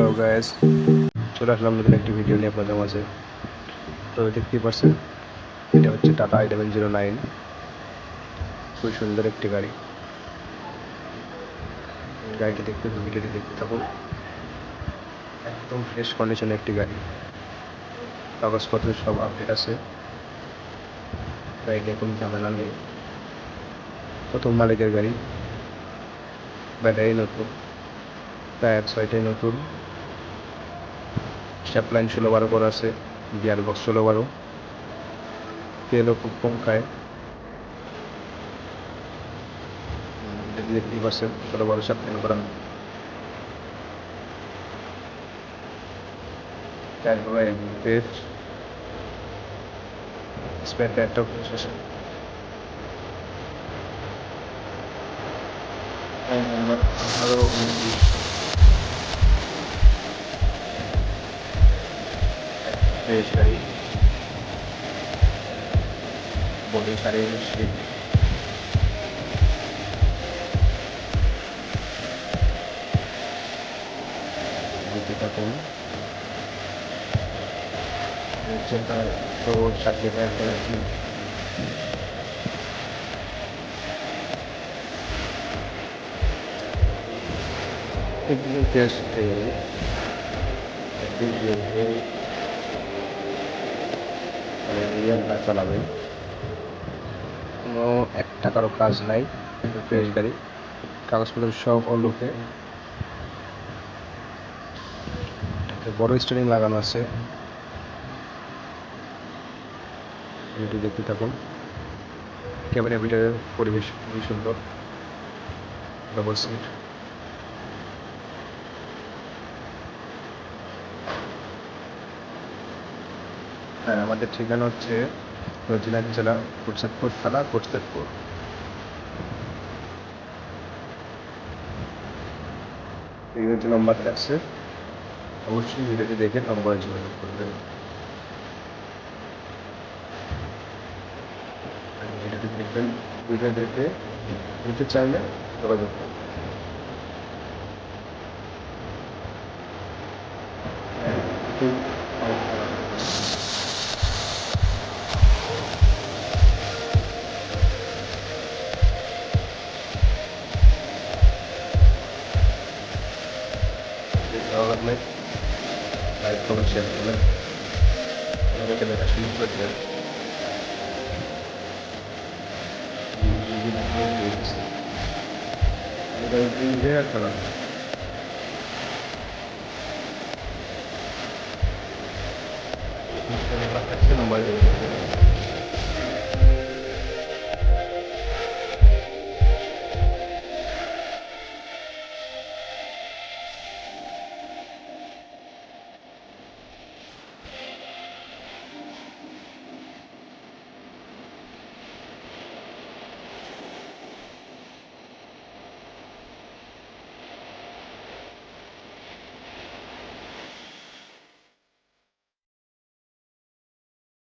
Hello guys চলে আসলাম নতুন একটি ভিডিও নিয়ে আপনাদের মাঝে। তো দেখতেই পাচ্ছেন এটা হচ্ছে টাটা ইলেভেন জিরো নাইন খুবই সুন্দর একটি গাড়ি। গাড়িটি দেখতে, ভিডিওটি দেখতে থাকুন। একদম ফ্রেশ কন্ডিশনের একটি গাড়ি। কাগজপত্র সব আপডেট আছে। গাড়িটি এখন ঝামেলা নেই। প্রথম মালিকের গাড়ি। ব্যাটারি নতুন। টায়ার ছয়টাই নতুন। স্ট্যাপলাইন ষোলো বারো করা আছে গিয়ার বক্স ষোলো বারো। তেলও খুব কম খায়। দেখতেই ষোলো বারো স্ট্যাপলাইন করা তারপরে ফ্রেশ গাড়ি বডি সারি সিট বুঝতে থাকুন চিন্তা তো চাকরি করে একদিন টেস্ট একদিন মানে কোনো এক টাকারও কাজ নাই গাড়ি, কাগজপত্র সব অলোকে বড় স্টারিং লাগানো আছে। দেখতে থাকুন। ক্যামেরা পরিবেশ খুবই সুন্দর। ডবল সিট হ্যাঁ আমাদের ঠিকানা হচ্ছে ঝিনাইদহ জেলা কোটসাদপুর থানা কোটসাদপুর এই নম্বরটা আছে। অবশ্যই ভিডিওটি দেখে নম্বরে যোগাযোগ করবেন। ভিডিওটি দেখবেন, ভিডিও দেখে নিতে চাইলে যোগাযোগ করবেন। ভালো লাগলে കളറിൽ ലൈറ്റ് കളർ ഷെൽഫിൽ വയ്ക്കുന്ന കഷ്ണീസൊക്കെ ഇതിൻ്റെ കളർ നമ്മൾ